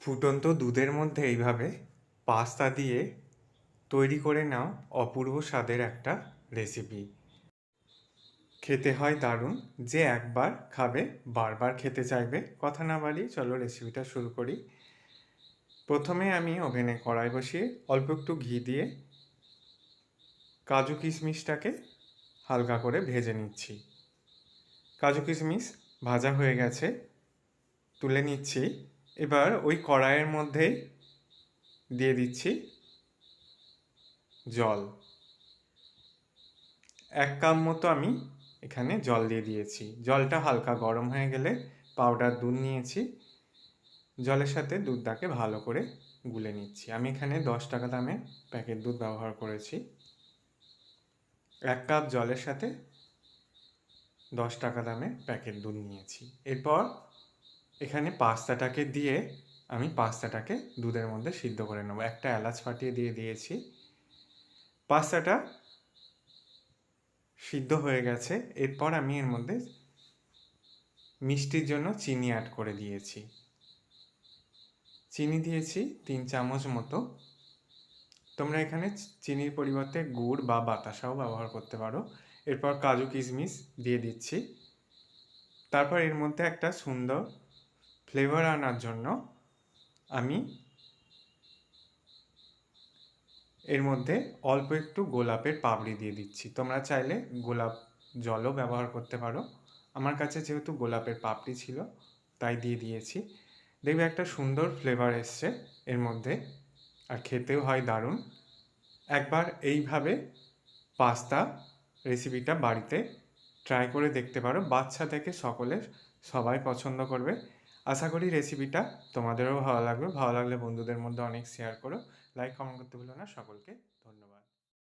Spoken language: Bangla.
ফুটন্ত দুধের মধ্যে এইভাবে পাস্তা দিয়ে তৈরি করে নাও অপূর্ব স্বাদের একটা রেসিপি খেতে হয় দারুণ। যে একবার খাবে, বারবার খেতে চাইবে। কথা না বাড়ি চলো রেসিপিটা শুরু করি। প্রথমে আমি ওভেনে কড়াই বসিয়ে অল্প একটু ঘি দিয়ে কাজু কিশমিশটাকে হালকা করে ভেজে নিচ্ছি। কাজু কিশমিশ ভাজা হয়ে গেছে। তুলে নিচ্ছি। এবার ওই কড়াইয়ের মধ্যেই দিয়ে দিচ্ছি জল। এক কাপ মতো আমি এখানে জল দিয়ে দিয়েছি। জলটা হালকা গরম হয়ে গেলে পাউডার দুধ নিয়েছি। জলের সাথে দুধটাকে ভালো করে গুলে নিচ্ছি। আমি এখানে দশ টাকা দামে প্যাকেট দুধ ব্যবহার করেছি। এক কাপ জলের সাথে দশ টাকা দামে প্যাকেট দুধ নিয়েছি। এরপর এখানে পাস্তাটাকে দিয়ে আমি পাস্তাটাকে দুধের মধ্যে সিদ্ধ করে নেব। একটা এলাচ ফাটিয়ে দিয়ে দিয়েছি। পাস্তাটা সিদ্ধ হয়ে গেছে। এরপর আমি এর মধ্যে মিষ্টির জন্য চিনি অ্যাড করে দিয়েছি। চিনি দিয়েছি তিন চামচ মতো। তোমরা এখানে চিনির পরিবর্তে গুড় বা বাতাসাও ব্যবহার করতে পারো। এরপর কাজু কিশমিশ দিয়ে দিচ্ছি। তারপর এর মধ্যে একটা সুন্দর ফ্লেভার আনার জন্য আমি এর মধ্যে অল্প একটু গোলাপের পাপড়ি দিয়ে দিচ্ছি। তোমরা চাইলে গোলাপ জলও ব্যবহার করতে পারো। আমার কাছে যেহেতু গোলাপের পাপড়ি ছিল, তাই দিয়ে দিয়েছি। দেখবে একটা সুন্দর ফ্লেভার এসছে এর মধ্যে, আর খেতেও হয় দারুণ। একবার এইভাবে পাস্তা রেসিপিটা বাড়িতে ট্রাই করে দেখতে পারো। বাচ্চা থেকে সকলে সবাই পছন্দ করবে। আশা করি রেসিপিটা তোমাদেরও ভালো লাগবে। ভালো লাগলে বন্ধুদের মধ্যে অনেক শেয়ার করো। লাইক কমেন্ট করতে ভুলো না। সকলকে